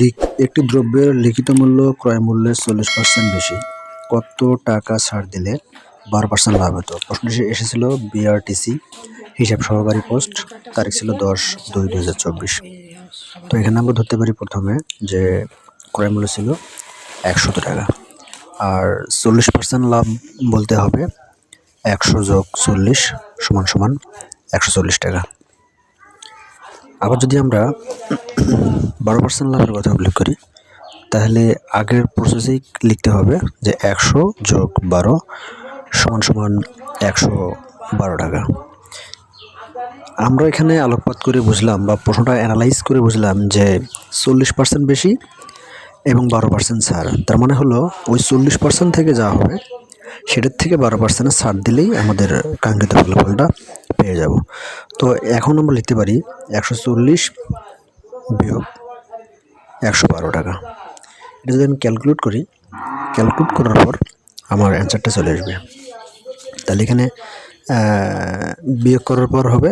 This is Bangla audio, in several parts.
লিখ একটি দ্রব্যের লিখিত মূল্য ক্রয় মূল্যের চল্লিশ পার্সেন্ট বেশি। কত টাকা ছাড় দিলে বারো পার্সেন্ট লাভ হতো? প্রশ্নটি এসেছিল বিআরটিসি হিসাব সহকারী পোস্ট। তারিখ ছিল দশ দুই দু হাজার চব্বিশ। তো এখানে আমরা ধরতে পারি প্রথমে যে ক্রয় মূল্য ছিল একশত টাকা। আর চল্লিশ পার্সেন্ট লাভ বলতে হবে একশো যোগ চল্লিশ সমান সমান একশো চল্লিশ টাকা। আবার যদি আমরা বারো পার্সেন্ট লাভের কথা উল্লেখ করি। তাহলে আগের প্রসেসেই লিখতে হবে যে একশো যোগ বারো সমান সমান একশো বারো টাকা। আমরা এখানে আলোকপাত করে বুঝলাম বা প্রশ্নটা অ্যানালাইজ করে বুঝলাম যে চল্লিশ পার্সেন্ট বেশি এবং বারো পার্সেন্ট ছাড়। তার মানে হলো ওই চল্লিশ পার্সেন্ট থেকে যা হবে সেটার থেকে বারো পার্সেন্টের ছাড় দিলেই আমাদের কাঙ্ক্ষিত ফলাফলটা পেয়ে যাব। তো এখন আমরা লিখতে পারি একশো চল্লিশ বিয়োগ একশো বারো টাকা। এটা যদি আমি ক্যালকুলেট করি ক্যালকুলেট করার পর আমার অ্যান্সারটা চলে আসবে। তাহলে এখানে বিয়োগ করার পর হবে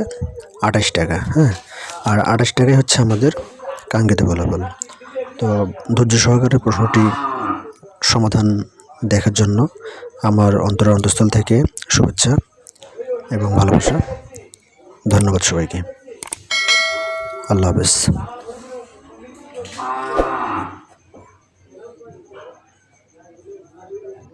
আঠাশ টাকা হ্যাঁ? আর আঠাশ টাকাই হচ্ছে আমাদের কাঙ্ক্ষিত ফলাফল। তো ধৈর্য সহকারে প্রশ্নটি সমাধান দেখার জন্য আমার অন্তর অন্তঃস্থল থেকে শুভেচ্ছা এবং ভালোবাসা। ধন্যবাদ সবাইকে। আল্লাহ হাফেজ। Ah!